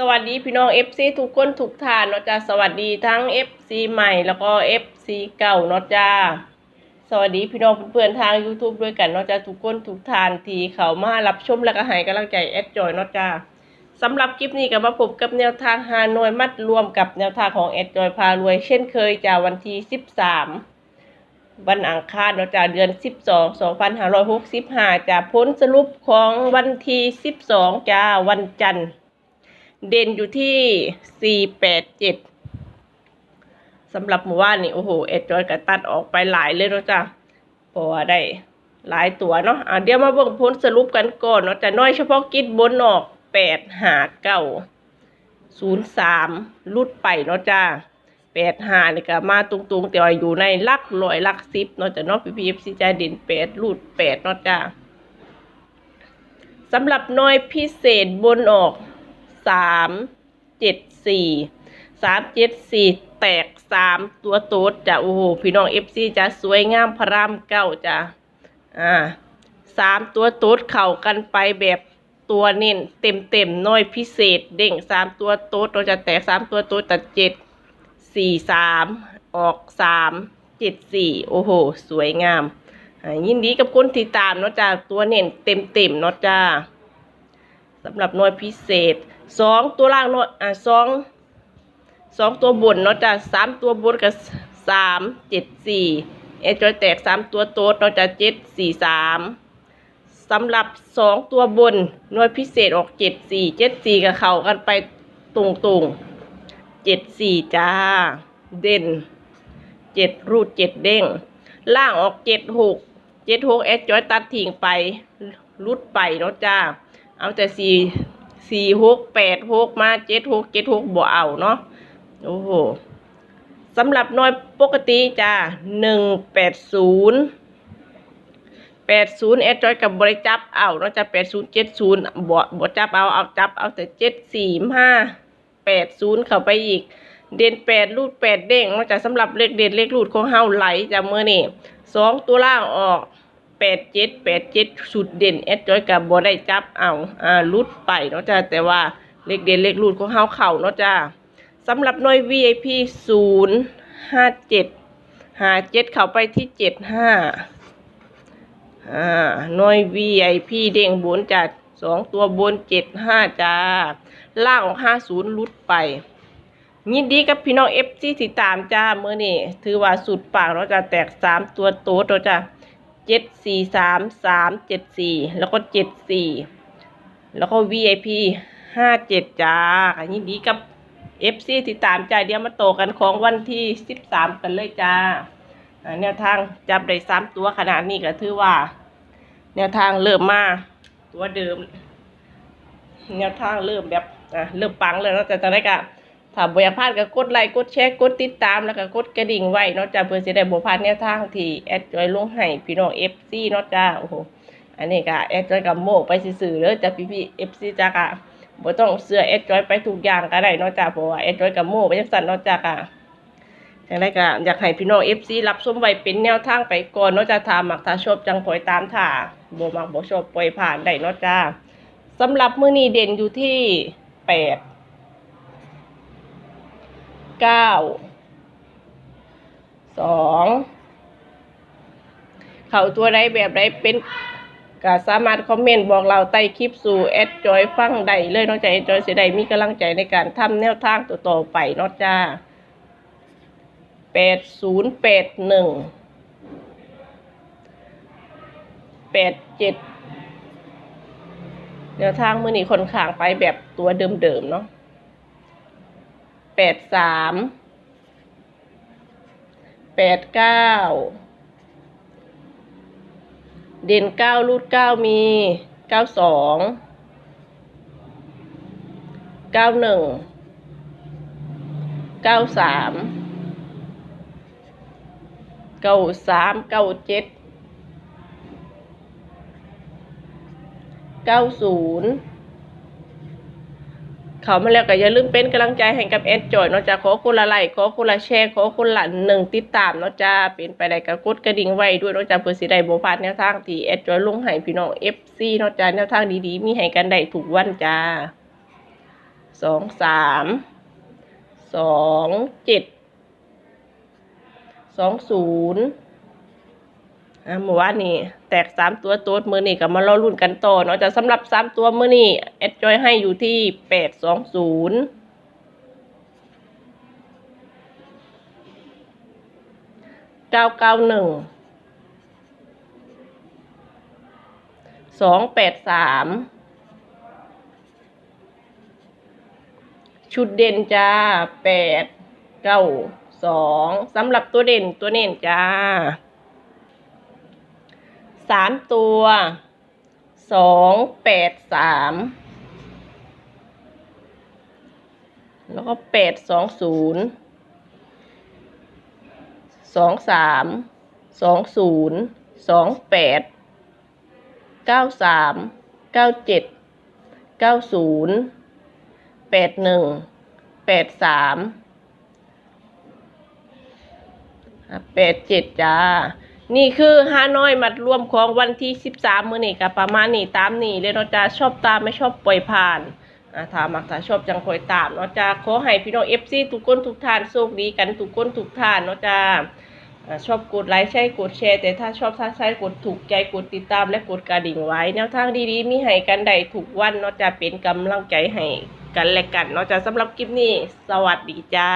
สวัสดีพี่น้อง FC ทุกคนทุกท่านเนาะจ้าสวัสดีทั้ง FC ใหม่แล้วก็ FC เก่าเนาะจ้าสวัสดีพี่น้องเพื่อนๆทาง YouTube ด้วยกันเนาะจ้าทุกคนทุกท่านที่เขามารับชมและก็ให้กำลังใจแอดจอยเนาะจ้าสำหรับคลิปนี้ก็มาพบกับแนวทางฮานอยมัดรวมกับแนวทางของแอดจอยพารวย เช่นเคยจ้าวันที่13 วันอังคารเนาะจ้าเดือน 12 2565จ้าพ้นสรุปของวันที่12จ้าวันจันทร์ เด่นอยู่ที่สี่แปดเจ็ดสำหรับหมู่บ้านนี่โอ้โหเอ็ดจอยก็ตัดออกไปหลายเลยเนาะจ้ะพราะว่าได้หลายตัวเนาะอะเดี๋ยวมาเบิ่งผลสรุปกันก่อนเนาะจะน้อยเฉพาะกิจบนออกแปดหาเก้าศูนย์สามลุดไปเนาะจ้ะแปดหานี่ก็มาตรงๆแต่ว่าอยู่ในลักร้อยลักสิบเนาะจ้ะเนาะพีพีเอฟซีจ้าเด่นแปดลุดแปดเนาะจ้ะสำหรับน้อยพิเศษบนออก สามเจ็ดสี่สามเจ็ดสี่แตกสามตัวโต๊ดจ้ะโอ้โหพี่น้องเอฟซีจะสวยงามพระรามเก้าจ้ะอ่าสามตัวโต๊ดเข่ากันไปแบบตัวเน้นเต็มเต็มน้อยพิเศษ เด้งสามตัวโต๊ดเราจะแตกสามตัวโต๊ดแต่เจ็ดสี่สามออกสามเจ็ดสี่โอ้โห สวยงามยินดีกับคนที่ตามเนาะจ้ะตัวเน้นเต็มเต็มเนาะจ้าสำหรับหน่วยพิเศษ สองตัวล่างหน่วยอ่าสองสองตัวบนเนาะจ้ะสามตัวบนกับสามเจ็ดสี่เอจอยแตกสามตัวโต๊ดเนาะจ้ะเจ็ดสี่สามสำหรับสองตัวบนหน่วยพิเศษออกเจ็ดสี่เจ็ดสี่กับเขากันไปตรงตรงเจ็ดสี่จ้า เด่นเจ็ดรูดเจ็ดเด้ง ล่างออกเจ็ดหกเจ็ดหกเอจอยตัดทิ้งไปรุดไปเนาะจ้า เอาแต่สี่ สี่หกแปดหกมาเจ็ดหกเจ็ดหกบ่เอาเนาะโอ้โหสำหรับน้อยปกติจ้าหนึ่งแปดศูนย์แปดศูนย์แอดจอยกับบริจับเอาเนาะจ้ะแปดศูนย์เจ็ดศูนย์บ่บ่จับเอาเอาจับเอาแต่เจ็ดสี่ห้าแปดศูนย์เข้าไปอีก เด่นแปดรูดแปดเด้งเนาะจ้ะสำหรับเลขเด่นเลขรูดของเฮาไหลจากเมื่อนี่สองตัวล่างออก แปดเจ็ดแปดเจ็ดสุดเด่นแอดจอยกับบอได้จับเอาอ่าลุดไปเนาะจ้าแต่ว่าเลขเด่นเลขรูดของเฮาเข่าเนาะจ้าสำหรับน่วย VIP ศูนย์ห้าเจ็ดหาเจ็ดเข้าไปที่เจ็ดห้าอ่าน่วย VIP เด้งบนจัดสองตัวบนเจ็ดห้าจ้า ล่างห้าศูนย์ลุดไป ยินดีกับพี่น้องเอฟซีติดตามจ้าเมื่อนี่ถือว่าสุดปากเราจะแตกสามตัวโต๊ดเราจะ เจ็ดสี่สามสามเจ็ดสี่แล้วก็เจ็ดสี่แล้วก็ VIP ห้าเจ็ดจ้ายินดีกับ FC ติดตามใจเดี๋ยวมาโตกันของวันที่สิบสามกันเลยจ้าแนวทางจับได้สามตัวขนาดนี้ก็ถือว่า แนวทางเริ่มมาตัวเดิม แนวทางเริ่มแบบอะเริ่มปังเลยนะแต่ตอนแรกอะ ถ้าบ่อยากพลาดก็กดไลค์กดแชร์กดติดตามแล้วก็กดกระดิ่งไว้เนาะจ้าเพื่อจะได้บ่พลาดแนวทางที่แอดจอยลงให้พี่น้อง FC เนาะจ้าโอ้โหอันนี้ก็แอดจอยกับโมไปซื่อๆเด้อจ้าพี่พี่ FC จ้าก็บ่ต้องเสื้อแอดจอยไปทุกอย่างก็ได้เนาะจ้าเพราะว่าแอดจอยกับโมไปจังซั่นเนาะจ้าก็จังไดก็อยากให้พี่น้อง FC รับชมไว้เป็นแนวทางไปก่อนเนาะจ้าถ้ามักถ้าชอบจังปล่อยตามถ้าบ่มักบ่ชอบปล่อยผ่านได้เนาะจ้าสำหรับมื้อนี้เด่นอยู่ที่แปด เก้าสองเขาตัวใดแบบใดเป็นก็สามารถคอมเมนต์บอกเราใต้คลิปสู่แอดจอยฟังได้เลยเนอกจากแอดจอยเสียใดมีกำลังใจในการทำแนวทางต่อไปนอกจ้าแปดศูนย์แปดหนึ่งแปดเจ็ดแนวทางมือนี้คนข้างไปแบบตัวเดิมๆเนาะ แปดสามแปดเก้าเด่นเก้ารูดเก้ามีเก้าสองเก้าหนึ่งเก้าสามเก้าสามเก้าเจ็ดเก้าศูนย์ เขามาแล้วก็อย่าลืมเป็นกำลังใจให้กับแอดจอยเนาะจ้าขอคนละไลค์ขอคนละแชร์ขอคนละหนึ่งติดตามเนาะจ้าเป็นไปได้ก็กดกระดิ่งไว้ด้วยเนาะจ้าเพื่อสิได้บ่พลาดแนวทางที่แอดจอยลงให้พี่น้อง FC เนาะจ้าแนวทางดีๆ มีให้กันได้ทุกวันจ้าสองสามสองเจ็ดสองศูนย์ เมื่อวานนี้แตกสามตัวโต๊ดมือนี่กับมารอรุ่นกันต่อเนาะจะสำหรับสามตัวมือนี่แอดจอยให้อยู่ที่แปดสองศูนย์เก้าเก้าหนึ่งสองแปดสามชุดเด่นจ้าแปดเก้าสองสำหรับตัวเด่นตัวเน่นจ้า สามตัวสองแปดสามแล้วก็แปดสองศูนย์สองสามสองศูนย์สองแปดเก้าสามเก้าเจ็ดเก้าศูนย์แปดหนึ่งแปดสามแปดเจ็ดจ้า นี่คือฮานอยมัดรวมของวันที่สิบสามมื้อนี้กับประมาณนี้ตามนี้เลยเนาะจ้าชอบตามไม่ชอบปล่อยผ่านอ่าถ้ามักถ้าชอบจังคอยตามเนาะจ้าขอให้พี่น้องเอฟซีทุกคนทุกท่านโชคดีกันทุกคนทุกท่านเนาะจ้าอ่าชอบกดไลค์ใช่กดแชร์ แต่ถ้าชอบถ้าใช้กดถูกใจกดติดตามและกดกระดิ่งไว้ แนวทางดีๆ มีให้กันได้ทุกวันเนาะจ้าเป็นกำลังใจให้กันและกันเนาะจ้าสำหรับคลิปนี้ สวัสดีจ้า